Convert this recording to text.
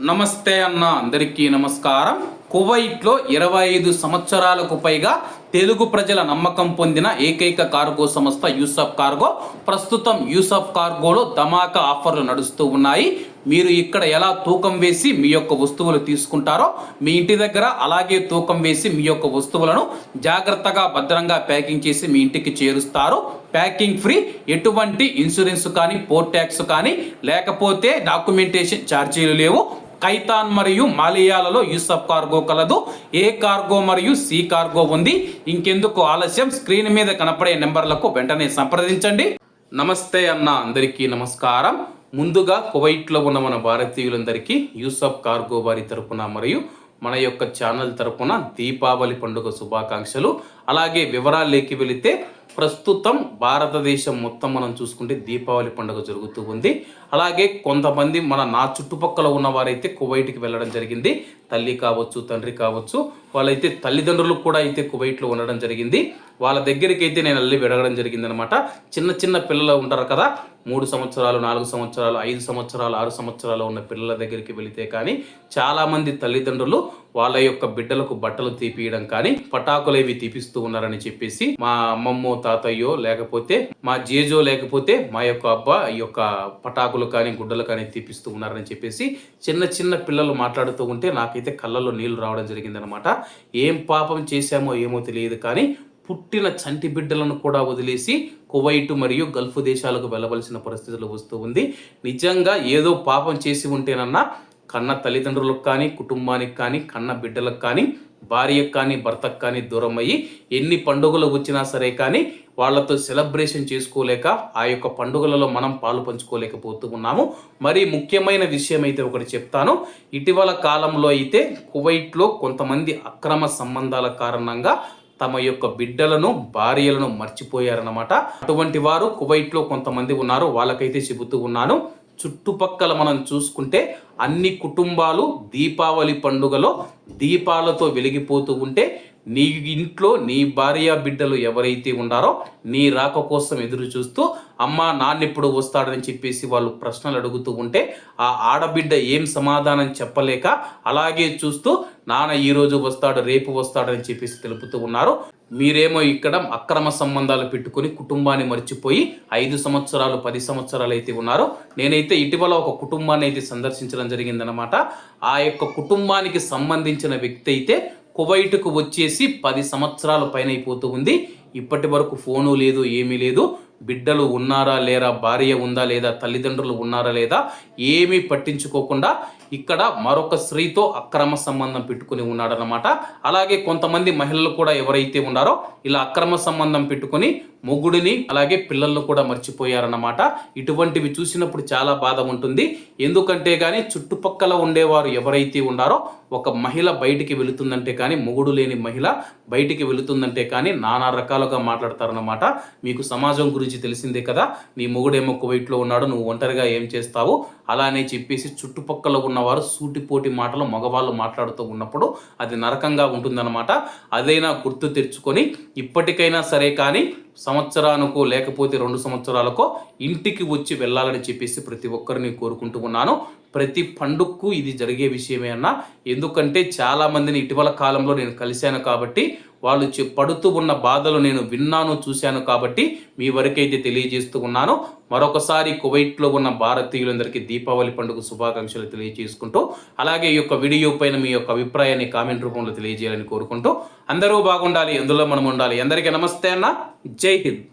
నమస్తే అన్న అందరికీ నమస్కారం. కువైట్లో ఇరవై ఐదు సంవత్సరాలకు పైగా తెలుగు ప్రజల నమ్మకం పొందిన ఏకైక కార్గో సంస్థ యూసఫ్ కార్గో. ప్రస్తుతం యూసఫ్ కార్గోలో ధమాకా ఆఫర్లు నడుస్తూ ఉన్నాయి. మీరు ఇక్కడ ఎలా తూకం వేసి మీ యొక్క వస్తువులు తీసుకుంటారో మీ ఇంటి దగ్గర అలాగే తూకం వేసి మీ యొక్క వస్తువులను జాగ్రత్తగా భద్రంగా ప్యాకింగ్ చేసి మీ ఇంటికి చేరుస్తారు. ప్యాకింగ్ ఫ్రీ ఎటువంటి ఇన్సూరెన్స్ కానీ పోర్ట్ ట్యాక్స్ కానీ లేకపోతే డాక్యుమెంటేషన్ ఛార్జీలు లేవు. కైతాన్ మరియు మాలియాలలో యూసఫ్ కార్గో కలదు. ఏ కార్గో మరియు సి కార్గో ఉంది? ఇంకెందుకు ఆలస్యం? స్క్రీన్ మీద కనపడే నెంబర్లకు వెంటనే సంప్రదించండి. నమస్తే అన్న అందరికీ నమస్కారం. ముందుగా కువైట్లో ఉన్న మన భారతీయులందరికీ యూసఫ్ కార్గో వారి తరపున మరియు మన యొక్క ఛానల్ తరపున దీపావళి పండుగ శుభాకాంక్షలు. అలాగే వివరాల్లోకి వెళితే ప్రస్తుతం భారతదేశం మొత్తం మనం చూసుకుంటే దీపావళి పండుగ జరుగుతూ ఉంది. అలాగే కొంతమంది మన నా చుట్టుపక్కల ఉన్న వారైతే కువైట్కి వెళ్ళడం జరిగింది. తల్లి కావచ్చు తండ్రి కావచ్చు వాళ్ళైతే తల్లిదండ్రులు కూడా అయితే కువైట్లో ఉండడం జరిగింది. వాళ్ళ దగ్గరికి అయితే నేను వెళ్ళి వెడగడం జరిగింది అనమాట చిన్న చిన్న పిల్లలు ఉంటారు కదా మూడు సంవత్సరాలు నాలుగు సంవత్సరాలు ఐదు సంవత్సరాలు ఆరు సంవత్సరాలు ఉన్న పిల్లల దగ్గరికి వెళితే కానీ చాలామంది తల్లిదండ్రులు వాళ్ళ యొక్క బిడ్డలకు బట్టలు తీపియడం కానీ పటాకులు ఇవి తీపిస్తూ ఉన్నారని చెప్పేసి మా అమ్మమ్మో తాతయ్యో లేకపోతే మా జేజో లేకపోతే మా యొక్క అబ్బా ఈ యొక్క పటాకులు కానీ గుడ్డలు కానీ తీపిస్తూ ఉన్నారని చెప్పేసి చిన్న చిన్న పిల్లలు మాట్లాడుతూ ఉంటే నాకైతే కళ్ళల్లో నీళ్ళు రావడం జరిగిందనమాట ఏం పాపం చేశామో ఏమో తెలియదు కానీ పుట్టిన చంటి బిడ్డలను కూడా వదిలేసి కువైట్ మరియు గల్ఫ్ దేశాలకు వెళ్ళవలసిన పరిస్థితులు వస్తూ ఉంది. నిజంగా ఏదో పాపం చేసి ఉంటేనన్నా కన్న తల్లిదండ్రులకు కానీ కుటుంబానికి కానీ కన్న బిడ్డలకు కానీ భార్యకు కానీ భర్తకు కానీ దూరం అయ్యి ఎన్ని పండుగలు వచ్చినా సరే కానీ వాళ్ళతో సెలబ్రేషన్ చేసుకోలేక ఆ యొక్క పండుగలలో మనం పాలు పంచుకోలేకపోతూ ఉన్నాము. మరి ముఖ్యమైన విషయం అయితే ఒకటి చెప్తాను. ఇటీవల కాలంలో అయితే కువైట్లో కొంతమంది అక్రమ సంబంధాల కారణంగా తమ యొక్క బిడ్డలను భార్యలను మర్చిపోయారన్నమాట. అటువంటి వారు కువైట్లో కొంతమంది ఉన్నారు వాళ్ళకైతే చెబుతూ ఉన్నాను. చుట్టుపక్కల మనం చూసుకుంటే అన్ని కుటుంబాలు దీపావళి పండుగలో దీపాలతో వెలిగిపోతూ ఉంటే నీ ఇంట్లో నీ భార్య బిడ్డలు ఎవరైతే ఉన్నారో నీ రాక కోసం ఎదురు చూస్తూ అమ్మ నాన్నెప్పుడు వస్తాడని చెప్పేసి వాళ్ళు ప్రశ్నలు అడుగుతూ ఉంటే ఆ ఆడబిడ్డ ఏం సమాధానం చెప్పలేక అలాగే చూస్తూ నాన్న ఈరోజు వస్తాడు రేపు వస్తాడని చెప్పేసి తెలుపుతూ ఉన్నారు. మీరేమో ఇక్కడ అక్రమ సంబంధాలు పెట్టుకొని కుటుంబాన్ని మర్చిపోయి ఐదు సంవత్సరాలు పది సంవత్సరాలు అయితే ఉన్నారు. నేనైతే ఇటీవల ఒక కుటుంబాన్ని అయితే సందర్శించడం జరిగిందనమాట ఆ యొక్క కుటుంబానికి సంబంధించిన వ్యక్తి అయితే కువైట్కు వచ్చేసి పది సంవత్సరాల పైన అయిపోతూ ఉంది. ఇప్పటి వరకు ఫోను లేదు ఏమీ లేదు. బిడ్డలు ఉన్నారా లేరా భార్య ఉందా లేదా తల్లిదండ్రులు ఉన్నారా లేదా ఏమీ పట్టించుకోకుండా ఇక్కడ మరొక స్త్రీతో అక్రమ సంబంధం పెట్టుకుని ఉన్నాడనమాట అలాగే కొంతమంది మహిళలు కూడా ఎవరైతే ఉన్నారో ఇలా అక్రమ సంబంధం పెట్టుకొని మొగుడిని అలాగే పిల్లలను కూడా మర్చిపోయారన్నమాట. ఇటువంటివి చూసినప్పుడు చాలా బాధ ఉంటుంది. ఎందుకంటే కానీ చుట్టుపక్కల ఉండేవారు ఎవరైతే ఉన్నారో ఒక మహిళ బయటికి వెళుతుందంటే కానీ మొగుడు లేని మహిళ బయటికి వెళుతుందంటే కానీ నానా రకాలుగా మాట్లాడతారన్నమాట. మీకు సమాజం గురించి తెలిసిందే కదా నీ మొగుడేమో కువైట్లో ఉన్నాడు నువ్వు ఒంటరిగా ఏం చేస్తావు? అలానే చెప్పేసి చుట్టుపక్కల ఉన్నవారు సూటిపోటి మాటలు మగవాళ్ళు మాట్లాడుతూ ఉన్నప్పుడు అది నరకంగా ఉంటుందన్నమాట. అదైనా గుర్తు తెచ్చుకొని ఇప్పటికైనా సరే కానీ సంవత్సరానికో లేకపోతే రెండు సంవత్సరాలకో ఇంటికి వచ్చి వెళ్ళాలని చెప్పేసి ప్రతి ఒక్కరిని కోరుకుంటూ ఉన్నాను. ప్రతి పండుగకు ఇది జరిగే విషయమే అన్న. ఎందుకంటే చాలామందిని ఇటీవల కాలంలో నేను కలిశాను కాబట్టి వాళ్ళు చె- పడుతూ ఉన్న బాధలు నేను విన్నాను చూశాను కాబట్టి మీ వరకైతే తెలియజేస్తూ ఉన్నాను. మరొకసారి కువైట్లో ఉన్న భారతీయులందరికీ దీపావళి పండుగ శుభాకాంక్షలు తెలియజేసుకుంటూ అలాగే ఈ యొక్క వీడియో పైన మీ యొక్క అభిప్రాయాన్ని కామెంట్ రూపంలో తెలియజేయాలని కోరుకుంటూ అందరూ బాగుండాలి అందులో మనం ఉండాలి. అందరికీ నమస్తే అన్న. జై హింద్.